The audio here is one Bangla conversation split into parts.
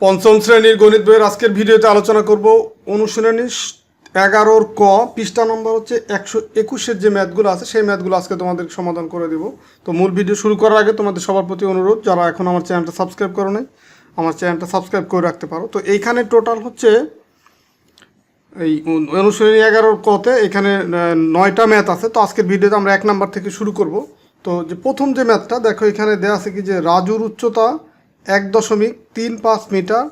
পঞ্চম শ্রেণির গণিত বইয়ের আজকের ভিডিওতে আলোচনা করব। অনুশীলনী এগারোর ক, পৃষ্ঠা নম্বর হচ্ছে একশো একুশের যে ম্যাথগুলো আছে, সেই ম্যাথগুলো আজকে তোমাদের সমাধান করে দেব। তো মূল ভিডিও শুরু করার আগে তোমাদের সবার প্রতি অনুরোধ, যারা এখন আমার চ্যানেলটা সাবস্ক্রাইব করো নাই, আমার চ্যানেলটা সাবস্ক্রাইব করে রাখতে পারো। তো এইখানে টোটাল হচ্ছে এই অনু- অনুশীলনী এগারোর কতে এখানে নয়টা ম্যাথ আছে। তো আজকের ভিডিওতে আমরা এক নাম্বার থেকে শুরু করব। তো যে প্রথম যে ম্যাথটা, দেখো এখানে দেওয়া আছে কি যে রাজুর উচ্চতা এক দশমিক তিন পাঁচ মিটার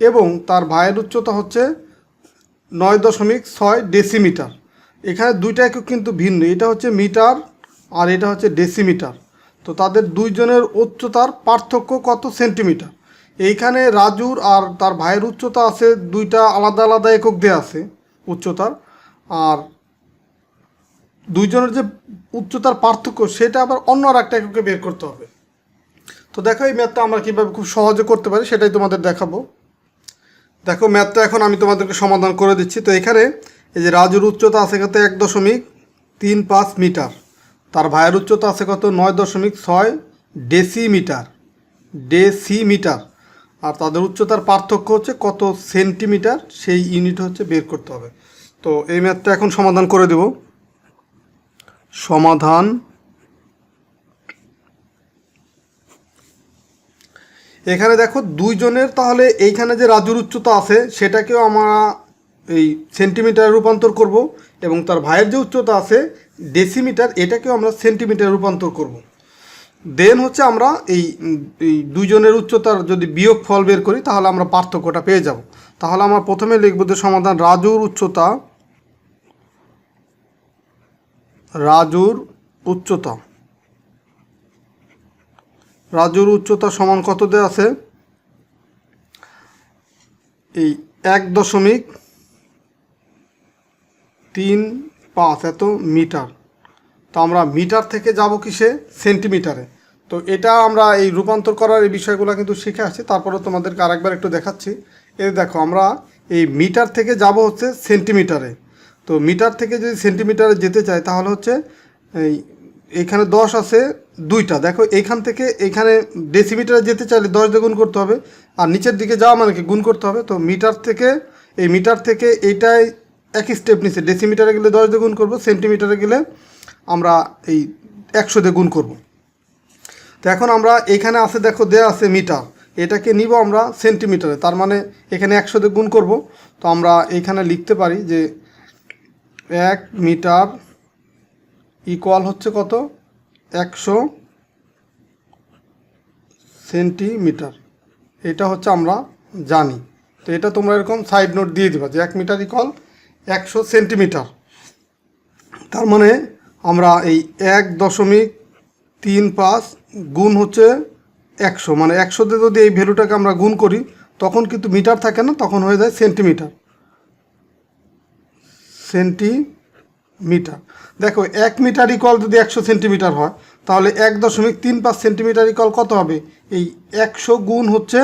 এবং তার ভাইয়ের উচ্চতা হচ্ছে নয় দশমিক ছয় ডেসিমিটার। এখানে দুইটা একক কিন্তু ভিন্ন, এটা হচ্ছে মিটার আর এটা হচ্ছে ডেসিমিটার। তো তাদের দুইজনের উচ্চতার পার্থক্য কত সেন্টিমিটার? এইখানে রাজুর আর তার ভাইয়ের উচ্চতা আছে, দুইটা আলাদা আলাদা একক দেওয়া আছে উচ্চতার। আর দুইজনের যে উচ্চতার পার্থক্য, সেটা আবার অন্য আর একটা এককে বের করতে হবে। তো দেখো, এই ম্যাথটা আমরা কীভাবে খুব সহজে করতে পারি সেটাই তোমাদের দেখাবো। দেখো, ম্যাথটা এখন আমি তোমাদেরকে সমাধান করে দিচ্ছি। তো এখানে এই যে রাজুর উচ্চতা আছে কত? এক দশমিক তিন পাঁচ মিটার। তার ভাইয়ের উচ্চতা আছে কত? নয় দশমিক ছয় ডেসিমিটার। ডেসিমিটার। আর তাদের উচ্চতার পার্থক্য হচ্ছে কত সেন্টিমিটার? সেই ইউনিট হচ্ছে বের করতে হবে। তো এই ম্যাথটা এখন সমাধান করে দেব। সমাধান এখানে দেখো দুইজনের, তাহলে এইখানে যে রাজুর উচ্চতা আছে, সেটাকেও আমরা এই সেন্টিমিটারে রূপান্তর করব এবং তার ভাইয়ের যে উচ্চতা আছে ডেসিমিটার এটাকেও আমরা সেন্টিমিটারে রূপান্তর করব। দেন হচ্ছে আমরা এই দুইজনের উচ্চতার যদি বিয়োগ ফল বের করি, তাহলে আমরা পার্থক্যটা পেয়ে যাব। তাহলে আমরা প্রথমে লিখব যে সমাধান রাজুর উচ্চতা রাজুর উচ্চতা। রাজুর উচ্চতা সমান কত দেওয়া আছে? এই এক দশমিক তিন পাঁচ এত মিটার। তো আমরা মিটার থেকে যাব কিসে? সেন্টিমিটারে। তো এটা আমরা এই রূপান্তর করার এই বিষয়গুলো কিন্তু শিখে আসছি। তারপরে তোমাদেরকে আরেকবার একটু দেখাচ্ছি। এই দেখো, আমরা এই মিটার থেকে যাব হচ্ছে সেন্টিমিটারে। তো মিটার থেকে যদি সেন্টিমিটারে যেতে চাই, তাহলে হচ্ছে এই এখানে দশ আছে দুইটা। দেখো এইখান থেকে এখানে ডেসিমিটারে যেতে চাইলে দশ দিয়ে গুণ করতে হবে, আর নিচের দিকে যাওয়া মানে কি গুণ করতে হবে। তো মিটার থেকে, এই মিটার থেকে এইটাই একই স্টেপ নিচ্ছে ডেসিমিটারে গেলে দশ দিয়ে গুণ করব সেন্টিমিটারে গেলে আমরা এই একশো দিয়ে গুণ করব। তো এখন আমরা এখানে আছে, দেখো, দেয়া আছে মিটার এটাকে নিব আমরা সেন্টিমিটারে তার মানে এখানে একশো দিয়ে গুণ করব। তো আমরা এখানে লিখতে পারি যে এক মিটার ইকুয়াল হচ্ছে কত? একশো সেন্টিমিটার। এটা হচ্ছে আমরা জানি। তো এটা তোমরা এরকম সাইড নোট দিয়ে দিবা যে এক মিটার ইকুয়াল একশো সেন্টিমিটার। তার মানে আমরা এই এক দশমিক তিন পাঁচ গুণ হচ্ছে একশো। মানে একশোতে যদি এই ভ্যালুটাকে আমরা গুণ করি, তখন কিন্তু মিটার থাকে না, তখন হয়ে যায় সেন্টিমিটার। সেন্টিমিটার দেখো, এক মিটার ইকল যদি একশো সেন্টিমিটার হয়, তাহলে এক দশমিক তিন পাঁচ সেন্টিমিটার ইকল কত হবে? এই একশো গুণ হচ্ছে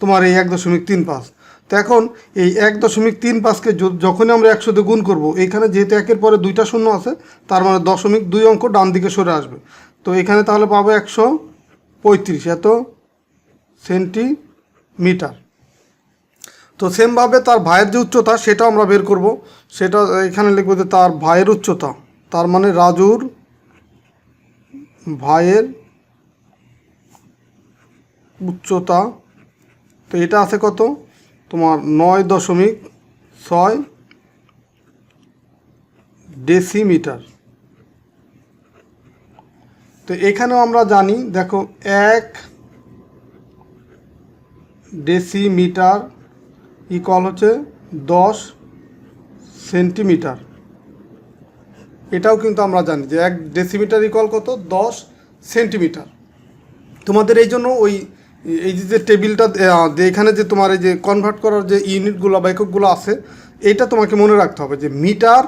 তোমার এই এক দশমিক তিন পাঁচ। তো এখন এই এক দশমিক তিন পাঁচকে যখনই আমরা একশোতে গুণ করব, এইখানে যেহেতু একের পরে দুইটা শূন্য আছে, তার মানে দশমিক দুই অঙ্ক ডান দিকে সরে আসবে। তো এখানে তাহলে পাবো একশো পঁয়ত্রিশ, এত সেন্টিমিটার। তো সেমভাবে তার ভাইয়ের যে উচ্চতা সেটা আমরা বের করব। সেটা এখানে লিখব যে তার ভাইয়ের উচ্চতা। তার মানে রাজুর ভাইয়ের উচ্চতা। তো এটা আছে কত? তোমার নয় দশমিক ছয় ডেসিমিটার। তো এখানেও আমরা জানি, দেখো, এক ডেসিমিটার ইকল হচ্ছে দশ সেন্টিমিটার। এটাও কিন্তু আমরা জানি যে এক ডেসিমিটার ইকুয়াল কত? দশ সেন্টিমিটার। তোমাদের এই জন্য ওই, এই যে টেবিলটা এখানে যে তোমার এই যে কনভার্ট করার যে ইউনিটগুলো বা এককগুলো আছে, এটা তোমাকে মনে রাখতে হবে যে মিটার,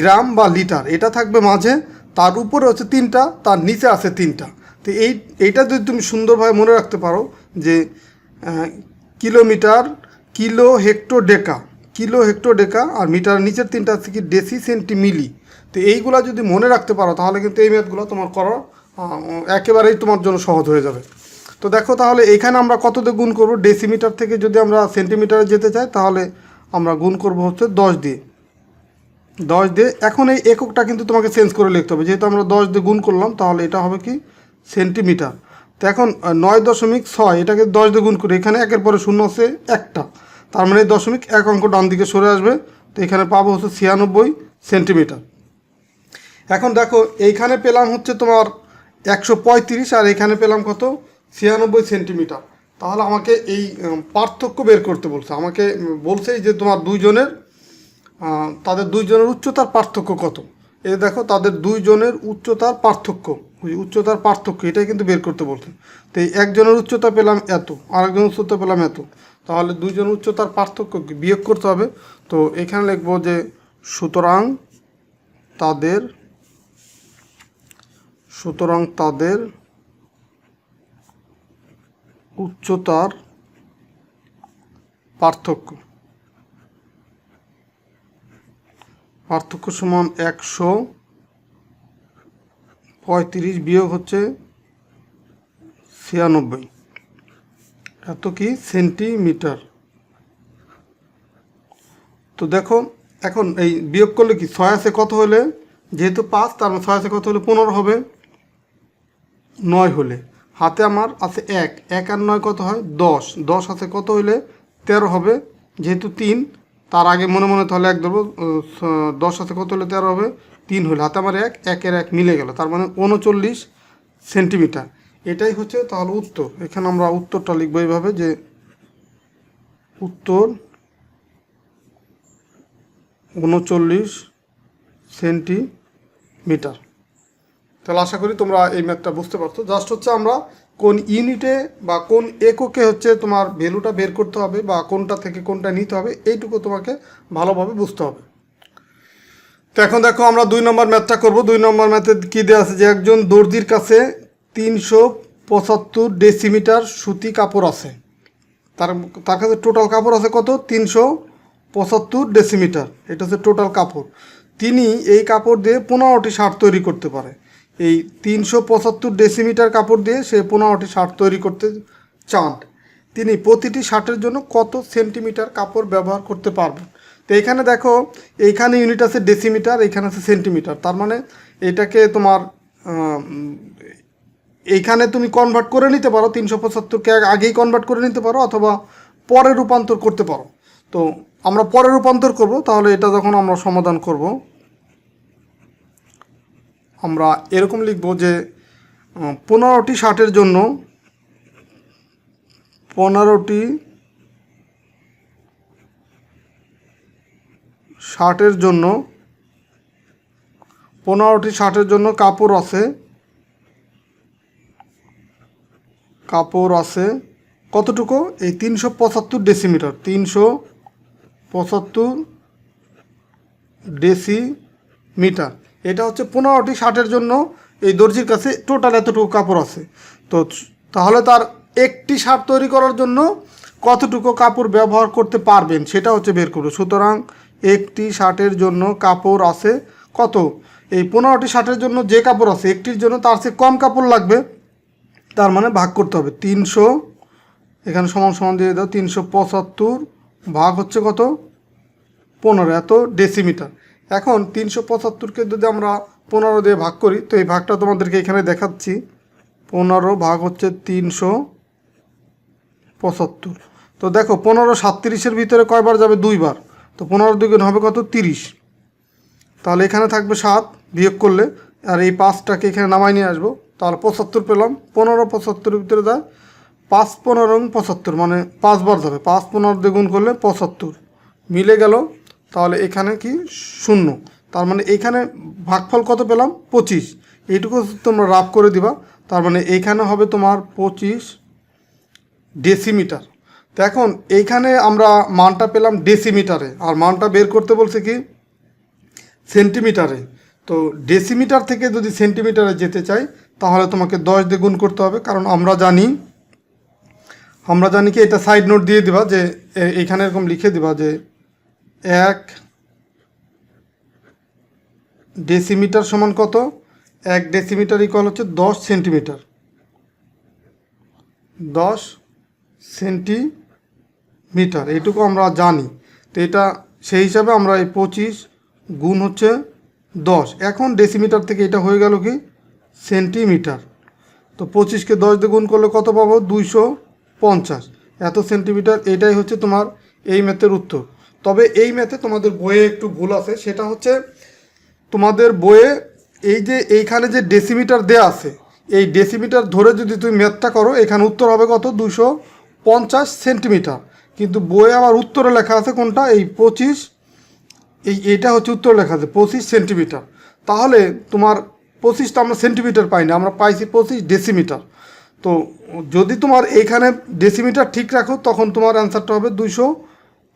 গ্রাম বা লিটার, এটা থাকবে মাঝে, তার উপরে হচ্ছে তিনটা, তার নিচে আছে তিনটা। তো এই, এইটা যদি তুমি সুন্দরভাবে মনে রাখতে পারো যে kilometre, kilo hecto deka kilo hecto deka আর মিটার নিচের তিনটা আছে কি ডেসি সেন্টি মিলি তো এইগুলা যদি মনে রাখতে পারো, তাহলে কিন্তু এই ম্যাথগুলো তোমার করা একেবারেই তোমার জন্য সহজ হয়ে যাবে। তো দেখো তাহলে এইখানে আমরা কত দিয়ে গুণ করব? ডেসিমিটার থেকে যদি আমরা সেন্টিমিটারে যেতে চাই, তাহলে আমরা গুণ করব হচ্ছে দশ দিয়ে। দশ দিয়ে, এখন এই এককটা কিন্তু তোমাকে চেঞ্জ করে লিখতে হবে। যেহেতু আমরা দশ দিয়ে গুণ করলাম, তাহলে এটা হবে কি? সেন্টিমিটার। তো এখন নয় দশমিক ছয়, এটাকে দশ দিয়ে গুণ করি। এখানে একের পরে শূন্য আছে একটা। তার মানে দশমিক এক অঙ্ক ডান দিকে সরে আসবে। তো এখানে পাবো হচ্ছে ছিয়ানব্বই সেন্টিমিটার। এখন দেখো, এইখানে পেলাম হচ্ছে তোমার একশো পঁয়ত্রিশ আর এখানে পেলাম কত? ছিয়ানব্বই সেন্টিমিটার। তাহলে আমাকে এই পার্থক্য বের করতে বলছে। আমাকে বলছে যে তোমার দুইজনের তাদের দুইজনের উচ্চতার পার্থক্য কত? এই দেখো, তাদের দুইজনের উচ্চতার পার্থক্য। ওই উচ্চতার পার্থক্য, এটাই কিন্তু বের করতে বলছে। তো এই একজনের উচ্চতা পেলাম এত, আরেকজনের উচ্চতা পেলাম এত। তাহলে দুইজনের উচ্চতার পার্থক্য? বিয়োগ করতে হবে। তো এখানে লিখব যে, সুতরাং তাদের সুতরাং তাদের উচ্চতার পার্থক্য। পার্থক্য সমান একশো পঁয়ত্রিশ বিয়োগ হচ্ছে ছিয়ানব্বই। এত কি সেন্টিমিটার? তো দেখো, এখন এই বিয়োগ করলে কি ছয় কত হলে? যেহেতু পাঁচ, তার মানে ছয় আছে কত হলে? পনেরো হবে। নয় হলে। হাতে আমার আছে এক। এক আর নয় কত হয়? দশ। দশ আছে কত হলে? তেরো হবে। যেহেতু তিন তার আগে মনে মনে তাহলে এক ধরবো দশ আছে, কত হলে? তেরো হবে, তিন হলে। হাতে আমার এক, একের এক মিলে গেল। তার মানে উনচল্লিশ সেন্টিমিটার। এটাই হচ্ছে তাহলে উত্তর। এখানে আমরা উত্তরটা লিখব এইভাবে যে উত্তর উনচল্লিশ সেন্টিমিটার। তাহলে আশা করি তোমরা এই ম্যাথটা বুঝতে পারছ। জাস্ট হচ্ছে আমরা কোন ইউনিটে বা কোন এককে হচ্ছে তোমার ভ্যালুটা বের করতে হবে বা কোনটা থেকে কোনটা নিতে হবে, এইটুকু তোমাকে ভালোভাবে বুঝতে হবে। তো এখন দেখো আমরা দুই নম্বর ম্যাথটা করব। দুই নম্বর ম্যাথে কী দেওয়া আছে যে একজন দর্জির কাছে তিনশো পঁচাত্তর ডেসিমিটার সুতি কাপড় আছে। তার তার কাছে টোটাল কাপড় আছে কত? তিনশো পঁচাত্তর ডেসিমিটার। এটা হচ্ছে টোটাল কাপড়। তিনি এই কাপড় দিয়ে পনেরোটি শার্ট তৈরি করতে পারে। এই তিনশো পঁচাত্তর ডেসিমিটার কাপড় দিয়ে সে পনেরোটি শার্ট তৈরি করতে চান। তিনি প্রতিটি শার্টের জন্য কত সেন্টিমিটার কাপড় ব্যবহার করতে পারবেন? তো এখানে দেখো এইখানে ইউনিট আছে ডেসিমিটার, এখানে আছে সেন্টিমিটার। তার মানে এটাকে তোমার এইখানে তুমি কনভার্ট করে নিতে পারো, তিনশো পঁচাত্তরকে আগেই কনভার্ট করে নিতে পারো অথবা পরে রূপান্তর করতে পারো। তো আমরা পরে রূপান্তর করব, তাহলে এটা যখন আমরা সমাধান করব আমরা এরকম লিখব যে পনেরোটি শার্টের জন্য পনেরোটি শার্টের জন্য, পনেরোটি শার্টের জন্য কাপড় আছে। কাপড় আছে। কতটুকু? এই তিনশো পঁচাত্তর ডেসিমিটার তিনশো পঁচাত্তর ডেসিমিটার এটা হচ্ছে পনেরোটি শার্টের জন্য এই দর্জির কাছে টোটাল এতটুকু কাপড় আছে। তো তাহলে তার একটি শার্ট তৈরি করার জন্য কতটুকু কাপড় ব্যবহার করতে পারবেন সেটা হচ্ছে বের করবে সুতরাং একটি শার্টের জন্য কাপড় আছে কত? এই পনেরোটি শার্টের জন্য যে কাপড় আছে, একটির জন্য তার চেয়ে কম কাপড় লাগবে। তার মানে ভাগ করতে হবে। তিনশো, এখানে সমান সমান দিয়ে দাও, তিনশো পঁচাত্তর ভাগ হচ্ছে কত? পনেরো, এত ডেসিমিটার এখন তিনশো পঁচাত্তরকে যদি আমরা পনেরো দিয়ে ভাগ করি, তো এই ভাগটা তোমাদেরকে এখানে দেখাচ্ছি। পনেরো ভাগ হচ্ছে তিনশো পঁচাত্তর। তো দেখো, পনেরো সাতত্রিশের ভিতরে কয়বার যাবে? দুইবার। তো পনেরো দুগুণ হবে কত? তিরিশ। তাহলে এখানে থাকবে সাত বিয়োগ করলে, আর এই পাঁচটাকে এখানে নামাই নিয়ে আসব। তাহলে পঁচাত্তর পেলাম। পনেরো পঁচাত্তরের ভিতরে যায়। পাঁচ পনেরো পঁচাত্তর মানে পাঁচবার যাবে। পাঁচ পনেরো দ্বিগুণ করলে পঁচাত্তর। মিলে গেল তাহলে এখানে কি? শূন্য। তার মানে এখানে ভাগফল কত পেলাম? পঁচিশ। এইটুকু তোমরা রাফ করে দিবা। তার মানে এইখানে হবে তোমার পঁচিশ ডেসিমিটার তো এখন এইখানে আমরা মানটা পেলাম ডেসিমিটারে আর মানটা বের করতে বলছে কি? সেন্টিমিটারে তো ডেসিমিটার থেকে যদি সেন্টিমিটারে যেতে চাই, তাহলে তোমাকে দশ দিয়ে গুণ করতে হবে। কারণ আমরা জানি আমরা জানি কি, এটা সাইড নোট দিয়ে দিবা যে এইখানে এরকম লিখে দিবা যে এক ডেসিমিটার সমান কত? এক ডেসিমিটার ইকুয়াল হচ্ছে দশ সেন্টিমিটার। দশ সেন্টিমিটার এটুকু আমরা জানি। তো এটা সেই হিসাবে আমরা এই পঁচিশ গুণ হচ্ছে দশ। এখন ডেসিমিটার থেকে এটা হয়ে গেল কি? সেন্টিমিটার। তো পঁচিশকে দশ দিয়ে গুণ করলে কত পাবো? দুইশো পঞ্চাশ। এত সেন্টিমিটার, এটাই হচ্ছে তোমার এই ম্যাথের উত্তর। তবে এই ম্যাথে তোমাদের বইয়ে একটু ভুল আছে, সেটা হচ্ছে তোমাদের বইয়ে এই যে এইখানে যে ডেসিমিটার দেয়া আছে, এই ডেসিমিটার ধরে যদি তুমি ম্যাথটা করো, এখানে উত্তর হবে কত? দুশো পঞ্চাশ সেন্টিমিটার। কিন্তু বইয়ে আবার উত্তরে লেখা আছে কোনটা? এই পঁচিশ, এই এটা হচ্ছে উত্তর লেখা আছে, পঁচিশ সেন্টিমিটার। তাহলে তোমার পঁচিশটা আমরা সেন্টিমিটার পাই না, আমরা পাইছি পঁচিশ ডেসিমিটার তো যদি তোমার এইখানে ডেসিমিটার ঠিক রাখো, তখন তোমার অ্যান্সারটা হবে দুইশো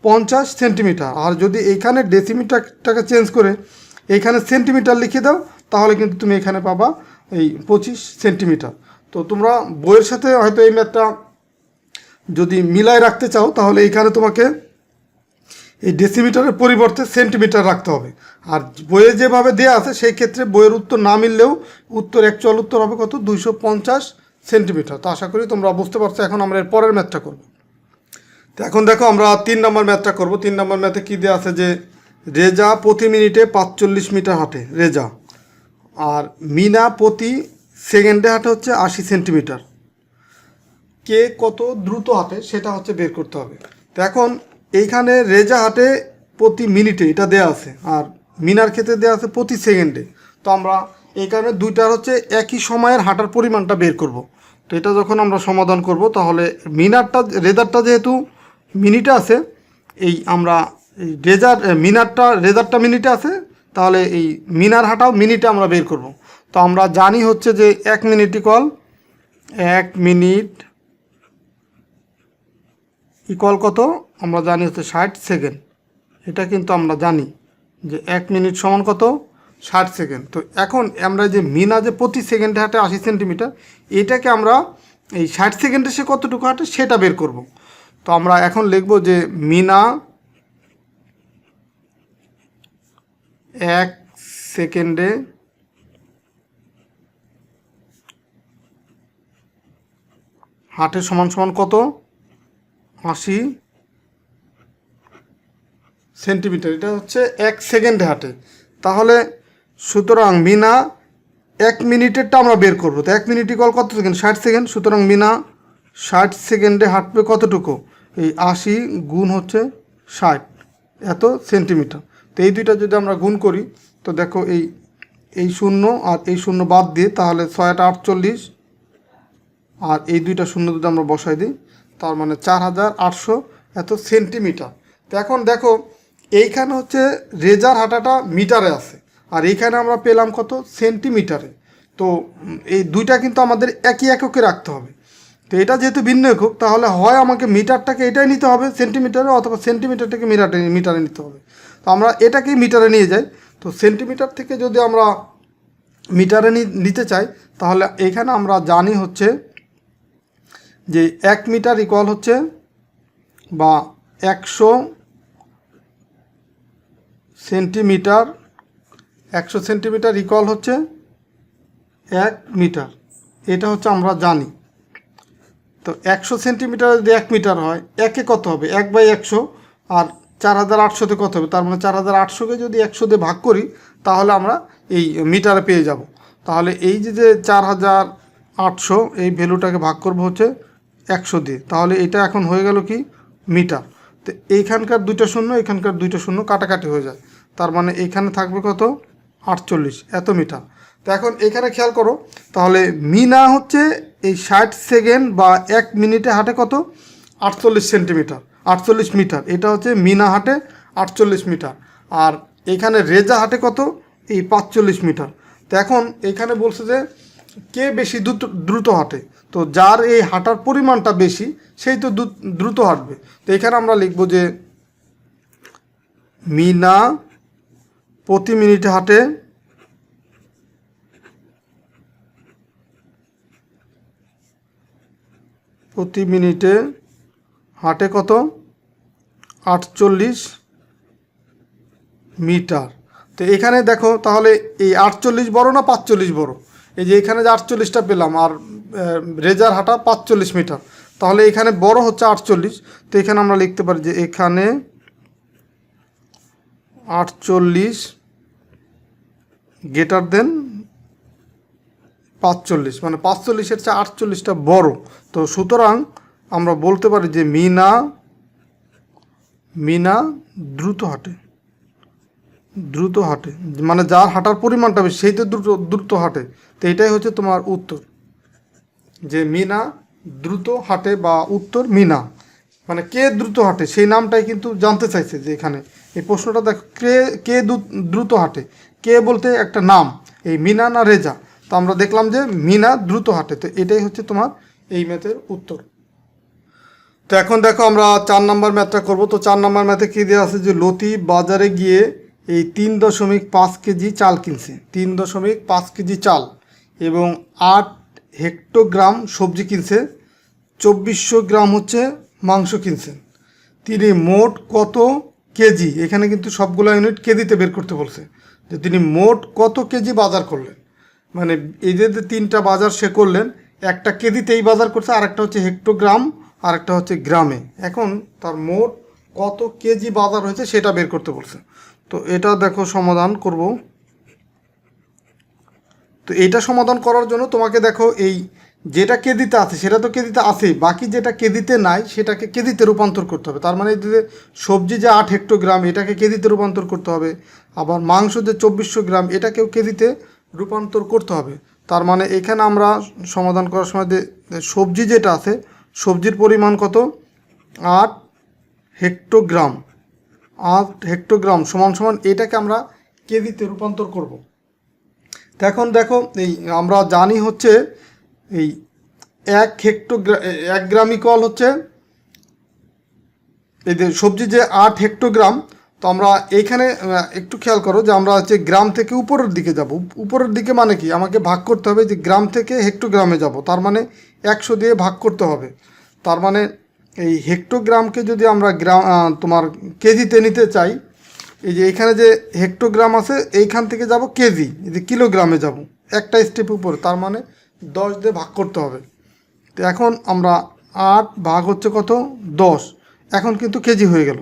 পঞ্চাশ সেন্টিমিটার। আর যদি এইখানে ডেসিমিটারটাকে চেঞ্জ করে এইখানে সেন্টিমিটার লিখে দাও, তাহলে কিন্তু তুমি এখানে পাবা এই পঁচিশ সেন্টিমিটার। তো তোমরা বইয়ের সাথে হয়তো এই ম্যাথটা যদি মিলাই রাখতে চাও, তাহলে এইখানে তোমাকে এই ডেসিমিটারের পরিবর্তে সেন্টিমিটার রাখতে হবে। আর বইয়ে যেভাবে দেওয়া আছে, সেই ক্ষেত্রে বইয়ের উত্তর না মিললেও উত্তর অ্যাকচুয়াল উত্তর হবে কত? দুইশো পঞ্চাশ সেন্টিমিটার। তো আশা করি তোমরা বুঝতে পারছ, এখন আমরা এর পরের ম্যাথটা করব। তো এখন দেখো আমরা তিন নম্বর ম্যাথটা করব। তিন নম্বর ম্যাথে কী দেওয়া আছে যে রেজা প্রতি মিনিটে পাঁচচল্লিশ মিটার হাঁটে, রেজা। আর মিনা প্রতি সেকেন্ডে হাঁটে হচ্ছে আশি সেন্টিমিটার। কে কত দ্রুত হাঁটে সেটা হচ্ছে বের করতে হবে। তো এখন এইখানে রেজা হাঁটে প্রতি মিনিটে, এটা দেয়া আছে। আর মিনার ক্ষেত্রে দেওয়া আছে প্রতি সেকেন্ডে। তো আমরা এই কারণে দুইটার হচ্ছে একই সময়ের হাঁটার পরিমাণটা বের করব। তো এটা যখন আমরা সমাধান করব, তাহলে মিনারটা, রেজারটা যেহেতু মিনিটে আছে, এই আমরা এই রেজার মিনারটা, রেজারটা মিনিটে আছে, তাহলে এই মিনার হাঁটাও মিনিটে আমরা বের করব। তো আমরা জানি হচ্ছে যে এক মিনিট ইকল এক মিনিট ইকুয়াল কত? আমরা জানি হচ্ছে ষাট সেকেন্ড। এটা কিন্তু আমরা জানি যে এক মিনিট সমান কত? ষাট সেকেন্ড। তো এখন আমরা যে মিনা যে প্রতি সেকেন্ডে হাঁটে আশি সেন্টিমিটার, এটাকে আমরা এই ষাট সেকেন্ডে সে কতটুকু হাঁটে সেটা বের করব। তো আমরা এখন লিখব যে মিনা এক সেকেন্ডে হাঁটে সমান সমান কত? আশি সেন্টিমিটার। এটা হচ্ছে এক সেকেন্ডে হাঁটে। তাহলে সুতরাং মিনা এক মিনিটেরটা আমরা বের করব। তো এক মিনিট কল কত সেকেন্ড? ষাট সেকেন্ড। সুতরাং মিনা ষাট সেকেন্ডে হাঁটবে কতটুকু? এই আশি গুণ হচ্ছে ষাট, এত সেন্টিমিটার। তো এই দুইটা যদি আমরা গুণ করি, তো দেখো এই এই শূন্য আর এই শূন্য বাদ দিয়ে তাহলে ছয়টা আটচল্লিশ আর এই দুইটা শূন্য যদি আমরা বসাই দিই, তার মানে চার হাজার আটশো এত সেন্টিমিটার। তো এখন দেখো, এইখানে হচ্ছে রেজার হাঁটাটা মিটারে আছে, আর এইখানে আমরা পেলাম কত সেন্টিমিটারে। তো এই দুইটা কিন্তু আমাদের একই এককে রাখতে হবে। তো এটা যেহেতু ভিন্ন একক তাহলে হয় আমাকে মিটারটাকে এটাই নিতে হবে সেন্টিমিটারে অথবা সেন্টিমিটারটাকে মিটারে মিটারে নিতে হবে। তো আমরা এটাকেই মিটারে নিয়ে যাই। তো সেন্টিমিটার থেকে যদি আমরা মিটারে নিতে চাই, তাহলে এখানে আমরা জানি হচ্ছে যে এক মিটার ইকুয়াল হচ্ছে বা একশো সেন্টিমিটার একশো সেন্টিমিটার ইকুয়াল হচ্ছে এক মিটার। এটা হচ্ছে আমরা জানি। তো একশো সেন্টিমিটার যদি এক মিটার হয়, একে কত হবে? এক বাই একশো। আর চার হাজার আটশোতে কত হবে? তার মানে চার হাজার আটশোকে যদি একশো দিয়ে ভাগ করি, তাহলে আমরা এই মিটারে পেয়ে যাব। তাহলে এই যে যে চার হাজার আটশো, এই ভ্যালুটাকে ভাগ করব হচ্ছে একশো দিয়ে। তাহলে এটা এখন হয়ে গেল কি? মিটার। তো এইখানকার দুইটা শূন্য, এখানকার দুইটা শূন্য কাটাকাটি হয়ে যায়। তার মানে এখানে থাকবে কত? আটচল্লিশ। এত মিটার। তো এখন এখানে খেয়াল করো, তাহলে মিনা হচ্ছে এই ষাট সেকেন্ড বা এক মিনিটে হাঁটে কত? আটচল্লিশ সেন্টিমিটার, আটচল্লিশ মিটার, এটা হচ্ছে মিনা হাঁটে আটচল্লিশ মিটার। আর এখানে রেজা হাঁটে কত? এই পাঁচচল্লিশ মিটার। তো এখন এখানে বলছে যে, কে বেশি দ্রুত দ্রুত হাঁটে? তো যার এই হাঁটার পরিমাণটা বেশি, সেই তো দ্রু- দ্রুত হাঁটবে। তো এখানে আমরা লিখব যে, মিনা প্রতি মিনিটে হাঁটে প্রতি মিনিটে হাঁটে কত? আটচল্লিশ মিটার। তো এখানে দেখো, তাহলে এই আটচল্লিশ বড় না পাঁচচল্লিশ বড়? এই যে এখানে যে আটচল্লিশটা পেলাম, আর রেজার হাঁটা পাঁচচল্লিশ মিটার। তাহলে এখানে বড় হচ্ছে আটচল্লিশ। তো এখানে আমরা লিখতে পারি যে এখানে আটচল্লিশ গেটার দেন পাঁচচল্লিশ মানে পাঁচচল্লিশের চেয়ে আটচল্লিশটা বড়। তো সুতরাং আমরা বলতে পারি যে মিনা মিনা দ্রুত হাঁটে দ্রুত হাঁটে মানে যার হাঁটার পরিমাণটা বেশি, সেই তো দ্রুত দ্রুত হাঁটে। তো এটাই হচ্ছে তোমার উত্তর, যে মিনা দ্রুত হাঁটে বা উত্তর মিনা। মানে কে দ্রুত হাঁটে, সেই নামটাই কিন্তু জানতে চাইছে যে এখানে। এই প্রশ্নটা দেখো, কে কে দ্রুত হাঁটে? কে বলতে একটা নাম? এই মিনা না রেজা? তো আমরা দেখলাম যে মিনা দ্রুত হাঁটে। তো এটাই হচ্ছে তোমার এই ম্যাথের উত্তর। তো এখন দেখো আমরা চার নাম্বার ম্যাথটা করব। তো চার নাম্বার ম্যাথে কী দেওয়া আছে যে লতি বাজারে গিয়ে এই তিন দশমিক পাঁচ কেজি চাল কিনছে। তিন দশমিক পাঁচ কেজি চাল এবং আট হেক্টোগ্রাম সবজি কিনছে। চব্বিশশো গ্রাম হচ্ছে মাংস কিনছেন তিনি মোট কত কেজি? এখানে কিন্তু সবগুলো ইউনিট কেজিতে বের করতে বলছে। যে তিনি মোট কত কেজি বাজার করলেন? মানে এই যে তিনটা বাজার সে করলেন, একটা কেজিতেই বাজার করছে আর একটা হচ্ছে হেক্টোগ্রাম আর একটা হচ্ছে গ্রামে। এখন তার মোট কত কেজি বাজার হয়েছে সেটা বের করতে বলছে। তো এটা দেখো সমাধান করব। তো এটা সমাধান করার জন্য তোমাকে দেখো এই যেটা কেদিতে আছে, সেটা তো কেদিতে আছে বাকি যেটা কেদিতে নাই, সেটাকে কেদিতে রূপান্তর করতে হবে। তার মানে যে সবজি যে আট হেক্টোগ্রাম, এটাকে কেদিতে রূপান্তর করতে হবে। আবার মাংস যে চব্বিশশো গ্রাম, এটাকেও কেদিতে রূপান্তর করতে হবে। তার মানে এখানে আমরা সমাধান করার সময় সবজি যেটা আছে, সবজির পরিমাণ কত? আট হেক্টোগ্রাম। আট হেক্টোগ্রাম সমান সমান এটাকে আমরা কেজিতে রূপান্তর করব। এখন দেখো, এই আমরা জানি হচ্ছে, এই এক হেক্টোগ্রা, এক গ্রাম ইকুয়াল হচ্ছে, এই যে সবজি যে আট হেক্টোগ্রাম তো আমরা এইখানে একটু খেয়াল করো যে আমরা হচ্ছে গ্রাম থেকে উপরের দিকে যাব। উপরের দিকে মানে কি? আমাকে ভাগ করতে হবে যে গ্রাম থেকে হেক্টোগ্রামে যাব। তার মানে একশো দিয়ে ভাগ করতে হবে। তার মানে এই হেক্টোগ্রামকে যদি আমরা গ্রাম তোমার কেজিতে নিতে চাই, এই যে এখানে যে হেক্টোগ্রাম আছে, এইখান থেকে যাব কেজি, এই যে কিলোগ্রামে যাব, একটা স্টেপ উপরে। তার মানে দশ দিয়ে ভাগ করতে হবে। তো এখন আমরা আট ভাগ হচ্ছে কত? দশ। এখন কিন্তু কেজি হয়ে গেল।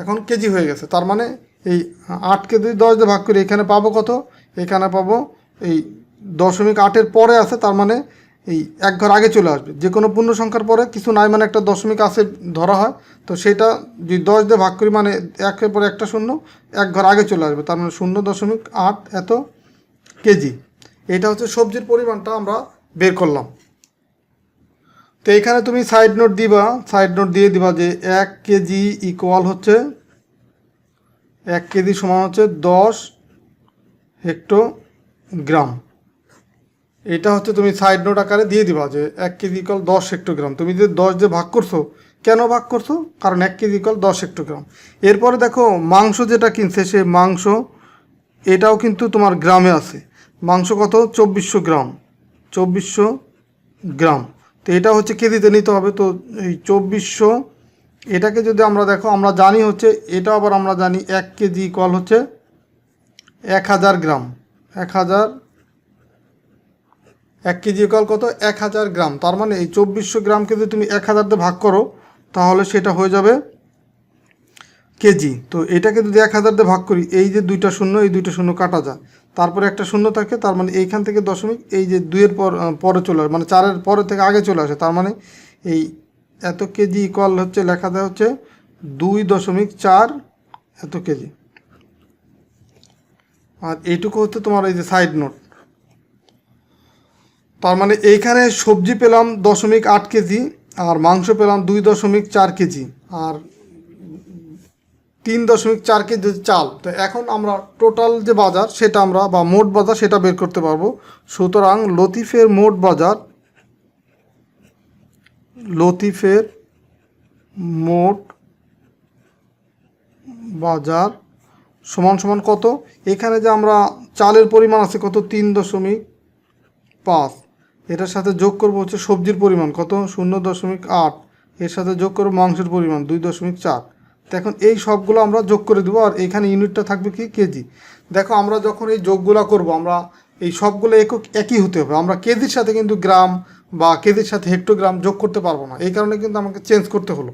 এখন কেজি হয়ে গেছে। তার মানে এই আট কেজি দশ দিয়ে ভাগ করে এখানে পাবো কত? এখানে পাবো এই দশমিক আটের পরে আছে, তার মানে এই এক ঘর আগে চলে আসবে। যে কোনো পূর্ণ সংখ্যার পরে কিছু নাই মানে একটা দশমিক আছে ধরা হয়। তো সেটা যদি দশ দিয়ে ভাগ করি মানে একের পরে একটা শূন্য, এক ঘর আগে চলে আসবে। তার মানে শূন্য দশমিক আট এত কেজি। এটা হচ্ছে সবজির পরিমাণটা আমরা বের করলাম। তো এখানে তুমি সাইড নোট দিবা সাইড নোট দিয়ে দিবা যে এক কেজি ইকুয়াল হচ্ছে, এক কেজি সমান হচ্ছে দশ হেক্টো গ্রাম এটা হচ্ছে তুমি সাইড নোট আকারে দিয়ে দিবা যে এক কেজি ইকুয়াল দশ হেক্টোগ্রাম। তুমি যে দশ দিয়ে ভাগ করছ, কেন ভাগ করছ? কারণ এক কেজি ইকুয়াল দশ হেক্টোগ্রাম। এরপরে দেখো মাংস যেটা কিনছে, সে মাংস, এটাও কিন্তু তোমার গ্রামে আছে। মাংস কত? চব্বিশশো গ্রাম। চব্বিশশো গ্রাম। তো এটা হচ্ছে কেজিতে নিতে হবে। তো এই চব্বিশশো, এটাকে যদি আমরা দেখো, আমরা জানি হচ্ছে, এটা আবার আমরা জানি এক কেজি কল হচ্ছে এক হাজার গ্রাম। এক হাজার, এক কেজি কল কত? এক হাজার গ্রাম। তার মানে এই চব্বিশশো গ্রামকে যদি তুমি এক হাজার দিয়ে ভাগ করো, তাহলে সেটা হয়ে যাবে কেজি। তো এটাকে যদি এক হাজার দিয়ে ভাগ করি, এই যে দুইটা শূন্য, এই দুইটা শূন্য কাটা যায়। তারপরে একটা শূন্য থাকে, তার মানে এইখান থেকে দশমিক, এই যে দুইয়ের পর পরে চলে আসে মানে চারের পরে থেকে আগে চলে আসে, তার মানে এই এত কেজি ইকুয়াল হচ্ছে, লেখা দেওয়া হচ্ছে দুই দশমিক চার এত কেজি। আর এইটুকু হচ্ছে তোমার এই যে সাইড নোট তার মানে এইখানে সবজি পেলাম দশমিক আট কেজি, আর মাংস পেলাম দুই দশমিক চার কেজি, আর তিন দশমিক চার কেজি চাল, তো এখন আমরা টোটাল যে বাজার সেটা আমরা বা মোট বাজার সেটা বের করতে পারব। সুতরাং লতিফের মোট বাজার, লতিফের মোট বাজার সমান সমান কত? এখানে যে আমরা চালের পরিমাণ আছে কত? তিন দশমিক পাঁচ। এটার সাথে যোগ করব হচ্ছে সবজির পরিমাণ কত? শূন্য দশমিক আট। এর সাথে যোগ করব মাংসের পরিমাণ দুই দশমিক চার। তো এখন এই সবগুলো আমরা যোগ করে দেবো, আর এখানে ইউনিটটা থাকবে কি কেজি? দেখো আমরা যখন এই যোগগুলো করব, আমরা এই সবগুলো একক একই হতে হবে। আমরা কেজির সাথে কিন্তু গ্রাম বা কেজির সাথে হেক্টোগ্রাম যোগ করতে পারব না। এই কারণে কিন্তু আমাকে চেঞ্জ করতে হলো।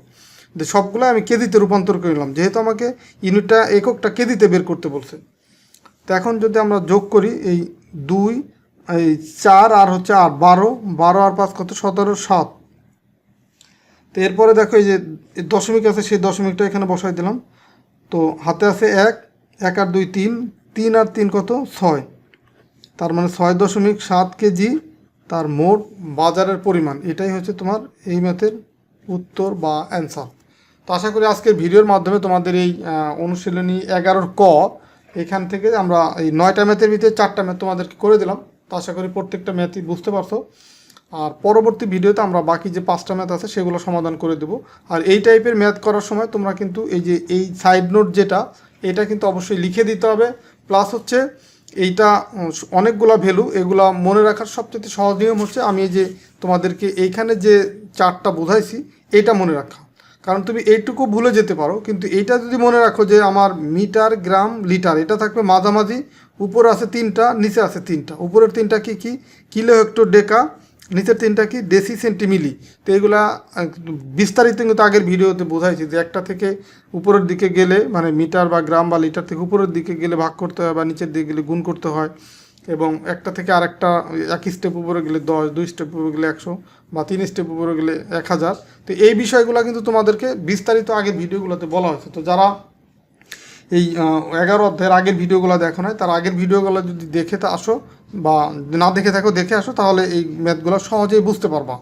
যে সবগুলো আমি কেজিতে রূপান্তর করে নিলাম। যেহেতু আমাকে ইউনিটটা, এককটা কেজিতে বের করতে বলছে। তো এখন যদি আমরা যোগ করি, এই দুই, এই চার আর হচ্ছে আট, বারো বারো আর পাঁচ কত? সতেরো, সাত। তো এরপরে দেখো এই যে দশমিক আছে, সেই দশমিকটা এখানে বসাই দিলাম। তো হাতে আছে এক এক আর দুই তিন তিন আর তিন কত? ছয়। তার মানে ছয় দশমিক সাত কেজি তার মোট বাজারের পরিমাণ। এটাই হচ্ছে তোমার এই ম্যাথের উত্তর বা অ্যান্সার তো আশা করি আজকের ভিডিওর মাধ্যমে তোমাদের এই অনুশীলনী এগারোর ক, এখান থেকে আমরা এই নয়টা ম্যাথের ভিতরে চারটা ম্যাথ তোমাদেরকে করে দিলাম। তো আশা করি প্রত্যেকটা ম্যাথই বুঝতে পারছ। আর পরবর্তী ভিডিওতে আমরা বাকি যে পাঁচটা ম্যাথ আছে সেগুলো সমাধান করে দেবো। আর এই টাইপের ম্যাথ করার সময় তোমরা কিন্তু এই যে এই সাইড নোট যেটা, এটা কিন্তু অবশ্যই লিখে দিতে হবে। প্লাস হচ্ছে এইটা অনেকগুলা ভ্যালু এগুলা মনে রাখার সবচেয়ে সহজ নিয়ম হচ্ছে আমি এই যে তোমাদেরকে এইখানে যে চারটা বোঝাইছি এটা মনে রাখা। কারণ তুমি এইটুকু ভুলে যেতে পারো, কিন্তু এইটা যদি মনে রাখো যে আমার মিটার, গ্রাম, লিটার, এটা থাকবে মাঝামাঝি, উপরে আছে তিনটা, নিচে আছে তিনটা। উপরের তিনটা কি কি? কিলো হেক্টর ডেকা নিচের তিনটা কি? ডেসি সেন্টিমিলি তো এগুলা বিস্তারিত কিন্তু আগের ভিডিওতে বোঝাইছি যে একটা থেকে উপরের দিকে গেলে মানে মিটার বা গ্রাম বা লিটার থেকে উপরের দিকে গেলে ভাগ করতে হয় বা নিচের দিকে গেলে গুণ করতে হয়। এবং একটা থেকে আরেকটা, এক স্টেপ উপরে গেলে দশ, দুই স্টেপ উপরে গেলে একশো বা তিন স্টেপ উপরে গেলে এক হাজার। তো এই বিষয়গুলো কিন্তু তোমাদেরকে বিস্তারিত আগের ভিডিওগুলোতে বলা হয়েছে। তো যারা এই এগারো অধ্যায়ের আগের ভিডিওগুলো দেখো নয় তার আগের ভিডিওগুলো যদি দেখে তা আসো বা না দেখে থাকো, দেখে আসো, তাহলে এই ম্যাথগুলো সহজেই বুঝতে পারবা।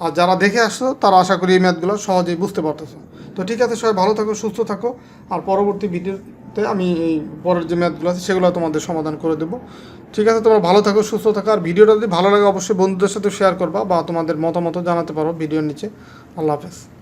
আর যারা দেখে আসছো, তারা আশা করি এই ম্যাথগুলো সহজেই বুঝতে পারতেছো। তো ঠিক আছে, সবাই ভালো থাকো, সুস্থ থাকো। আর পরবর্তী ভিডিওতে আমি এই পরের যে ম্যাথগুলো আছে, সেগুলো তোমাদের সমাধান করে দেবো। ঠিক আছে, তোমরা ভালো থাকো, সুস্থ থাকো। আর ভিডিওটা যদি ভালো লাগে, অবশ্যই বন্ধুদের সাথে শেয়ার করবা বা তোমাদের মতামত জানাতে পারো ভিডিওর নিচে। আল্লাহ হাফেজ।